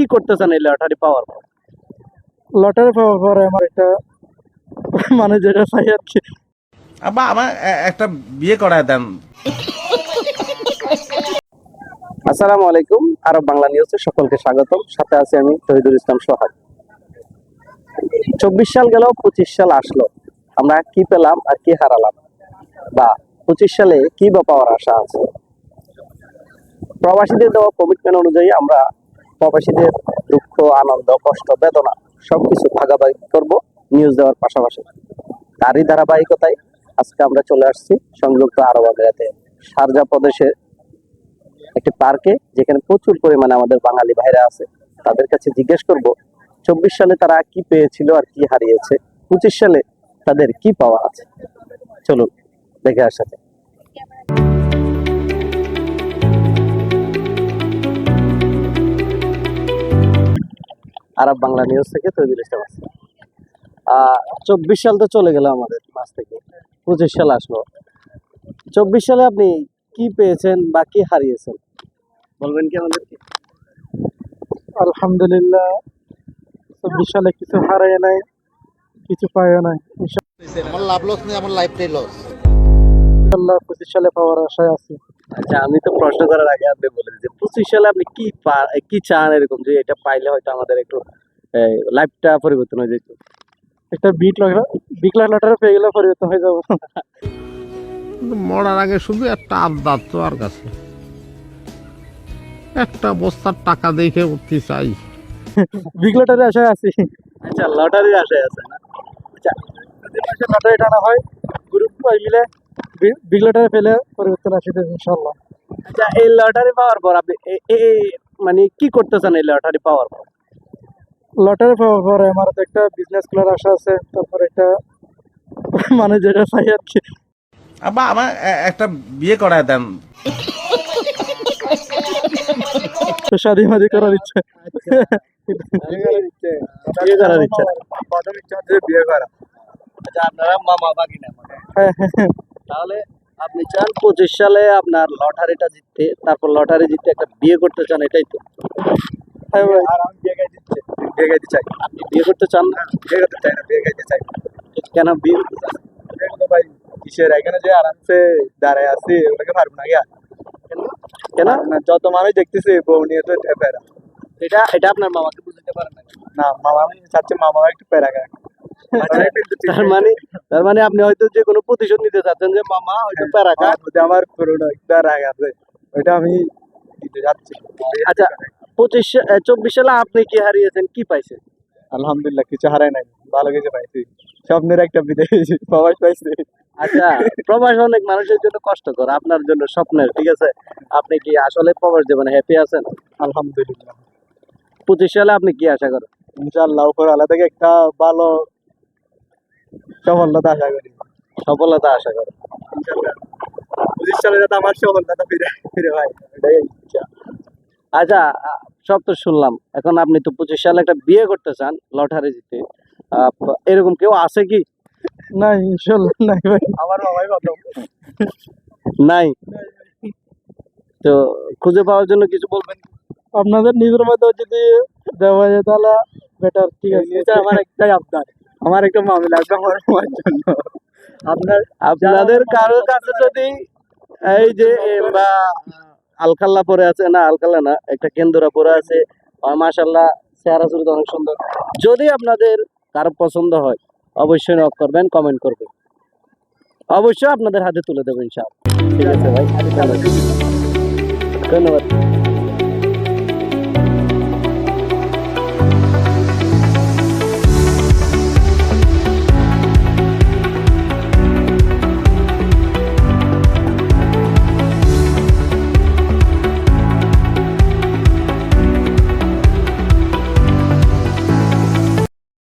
কি করতে চান এই লটারি পাওয়ার পর? লটারি পাওয়ার পরে আমার একটা মানে যেটা চাই আর কি। আব্বা আমার একটা বিয়ে করায় দেন। আসসালামু আলাইকুম আরব বাংলা নিউজে সকলকে স্বাগতম। সাথে আছি আমি শহীদুল ইসলাম সোহাগ। চব্বিশ সাল গেল পঁচিশ সাল আসলো। আমরা কি পেলাম আর কি হারালাম? বা পঁচিশ সালে কি বা পাওয়ার আশা আছে? প্রবাসীদের দেওয়া কমিটমেন্ট অনুযায়ী আমরা প্রবাসীদের দুঃখ, আনন্দ, কষ্ট, বেদনা সবকিছু ভাগাভাগি করব নিউজ দেওয়ার পাশাপাশি। তারই ধারাবাহিকতায় আজকে আমরা চলে আসছি সংযুক্ত আরব আমিরাতে। শারজা প্রদেশে একটি পার্কে যেখানে প্রচুর পরিমাণে আমাদের বাঙালি ভাইরা আছে। তাদের কাছে জিজ্ঞেস করব, চব্বিশ সালে তারা কি পেয়েছিল আর কি হারিয়েছে? পঁচিশ সালে তাদের কি পাওয়া আছে? চলুন, দেখে আসাতে আরব বাংলা নিউজ থেকে তৈরি ইসলাম আছে চব্বিশ সাল তো চলে গেল আমাদের মাস থেকে। পঁচিশ সাল আসলো। চব্বিশ সালে আপনি কি পেয়েছেন বা কি হারিয়েছেন? বলবেন কি আমাদেরকে? আলহামদুলিল্লাহ চব্বিশ সালে কিছু হারাই নাই কিছু পাইও নাই আমার লাভ লস নেই আমার লাইফটাই লস ইনশাল্লাহ পঁচিশ সালে পাওয়ার আশায় আছি। আচ্ছা আমি তো প্রশ্ন করার আগে আপনি বলে যে পঁচিশ সালে আপনি কি কি চান এরকম যে এটা পাইলে হয়তো আমাদের একটু লাইফটা পরিবর্তন হয়ে যেত? একটা বিট লাগা বিট লটারি পেয়ে গেলে পরিবর্তন হয়ে যাব। মরার আগে শুধু একটা আবদার তো আর কাছে একটা বস্তার টাকা দেখে উঠতে চাই। বিগ লটারি আশায় আছি। আচ্ছা লটারির আশায় আছে না? আচ্ছা লটারি টানা হয় গ্রুপ মিলে বিগ লটারি পেলে পরিবর্তন আসবে ইনশাল্লাহ আচ্ছা এই লটারি পাওয়ার পর আপনি এ- এ- এ- মানে কি করতে চান এই লটারি পাওয়ার পর? লটারি পাওয়ার পরে আমার তো একটা বিজনেস করার আশা আছে তারপর একটা মানে যেটা চাই আর কি। আব্বা আমার একটা বিয়ে করায় দেন। শাদি মাদি করার ইচ্ছা। বিয়ে করার ইচ্ছা। প্রথম ইচ্ছা হচ্ছে বিয়ে করা আচ্ছা আপনারা মামা বাগিনা। মানে হ্যাঁ হ্যাঁ। তাহলে আপনি চান পঁচিশ সালে আপনার লটারিটা জিততে তারপর লটারি জিততে একটা বিয়ে করতে চান এটাই তো। হ্যাঁ ভাই। বিয়ে গাইতে চাই। আপনি বিয়ে করতে চান না? বিয়ে করতে চাই না বিয়ে গাইতে চাই। কেন বিয়ে করতে চান? ভাই কিসের? এখানে যে আরামসে দাঁড়ায় আছি ওটাকে পারব না গিয়া। কেন? যত মানুষ দেখতেছি বউ নিয়ে তো প্যারা। এটা এটা আপনার মামাকে বুঝতে পারেন না মামা আমি চাচ্ছি মামা একটু প্যারা খায় তার মানে তার মানে আপনি হয়তো যে কোনো প্রতিশোধ নিতে চাচ্ছেন যে মামা হয়তো প্যারাকা আমার পুরোনো একটা রাগ আছে ওইটা আমি দিতে যাচ্ছি। আচ্ছা পঁচিশ চব্বিশ সালে আপনি কি হারিয়েছেন? কি পাইছেন আলহামদুলিল্লাহ কিছু হারাই নাই। ভালো কিছু পাইছি। স্বপ্নের একটা বিদেশ প্রবাস পাইছি। আচ্ছা প্রবাস অনেক মানুষের জন্য কষ্টকর আপনার জন্য স্বপ্নের ঠিক আছে? আপনি কি আসলে প্রবাস জীবনে হ্যাপি আছেন? আলহামদুলিল্লাহ। পঁচিশ সালে আপনি কি আশা করেন? ইনশাআল্লাহ উপর আল্লাহ থেকে একটা ভালো সফলতা আশা করি। সফলতা আশা ইনশাআল্লাহ। পঁচিশ সালে যাতে আমার সফলতা ফিরে ফিরে এটাই আচ্ছা সব তো শুনলাম। এখন আপনি তো পঁচিশ সালে একটা বিয়ে করতে চান লটারি জিতে এরকম কেউ আছে কি? নাই ভাই। আমার প্রথম নাই? তো খুঁজে পাওয়ার জন্য কিছু বলবেন? আপনাদের নিজের মতো যদি দেওয়া যায় তাহলে বেটার ঠিক আছে। আমার একটাই আবদার। আমার একটা মামলা আমার জন্য। আপনার আপনাদের কারও কাছে যদি এই যে বা আলকাল্লা পরে আছে না আলকাল্লা না একটা কেন্দুরা পরে আছে মাশাল্লাহ চেহারা চুরি অনেক সুন্দর। যদি আপনাদের কারও পছন্দ হয় অবশ্যই নক করবেন কমেন্ট করবেন। অবশ্যই আপনাদের হাতে তুলে দেবেন ইনশাআল্লাহ। ঠিক আছে ভাই ধন্যবাদ।